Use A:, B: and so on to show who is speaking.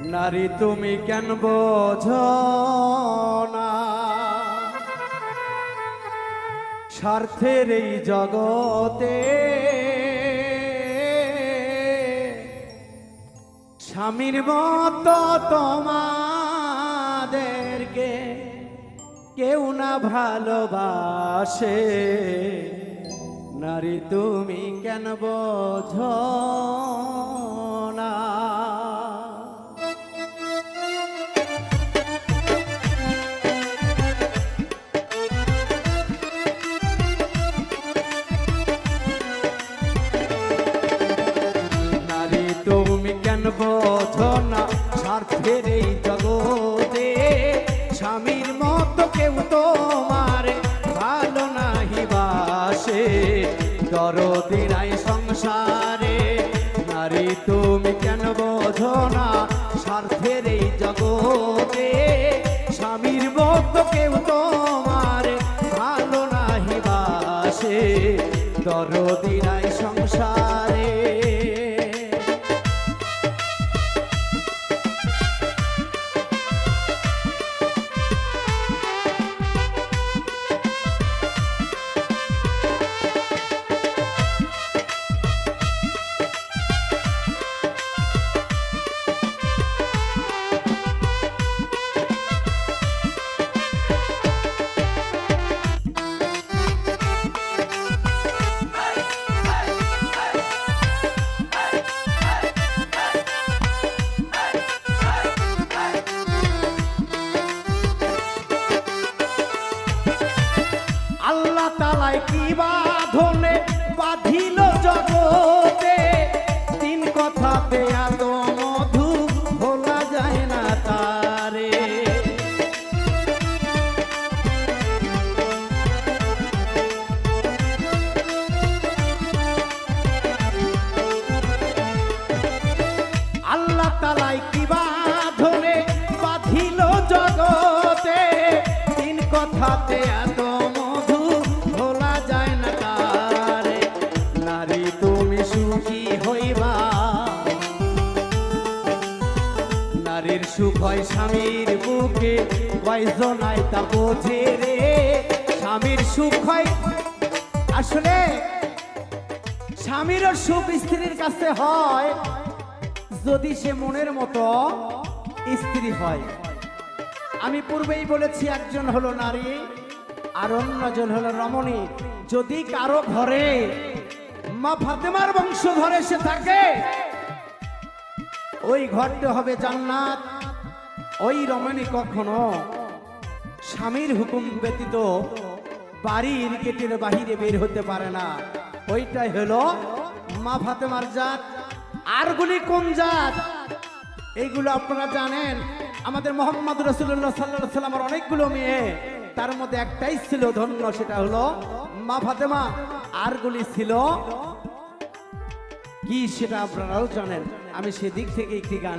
A: নারী তুমি কেন বোঝো না? স্বার্থের এই জগতে স্বামীর মতো তোমাদেরকে কেউ না ভালোবাসে। নারী তুমি কেন বোঝো কেন স্বার্থের এই জগতে। স্বামীর কেউ তোমার ভালো নাহি বাসে। দরদিনাই সংসারে, নারী তুমি কেন বোঝো না স্বার্থের এই জগতে? স্বামীর মতো কেউ তোমার ভালো নাহি বাসে। দরদিনাই তালায় কি বাঁধনে বাঁধিল জগতে তিন কথাতে এত মধু ভোলা যায় না তারে। আল্লাহ তালায় কি বাঁধনে বাঁধিল জগতে তিন কথাতে এত স্বামীর বুকে তা বোঝে রে। স্বামীর আসলে স্বামীরও সুখ স্ত্রীর কাছে হয়, যদি সে মনের মতো স্ত্রী হয়। আমি পূর্বেই বলেছি, একজন হলো নারী, আর অন্যজন হলো রমণী। যদি কারও ঘরে মা ফাতেমার বংশ ধরে সে থাকে, ওই ঘরটা হবে জান্নাত। ওই রমণী কখনো স্বামীর হুকুম ব্যতীত বাড়ির গেটের বাহিরে বের হতে পারে না। ওইটাই হলো মা ফাতেমার জাত আরগুলি কোন জাত? এইগুলো আপনারা জানেন। আমাদের মোহাম্মদ রসুল্লাহ সাল্লাহ সাল্লামের অনেকগুলো মেয়ে, তার মধ্যে একটাই ছিল ধন্য, সেটা হলো মা ফাতেমা। আরগুলি ছিল কি সেটা আপনারাও জানেন। আমি সেদিক থেকে একটি গান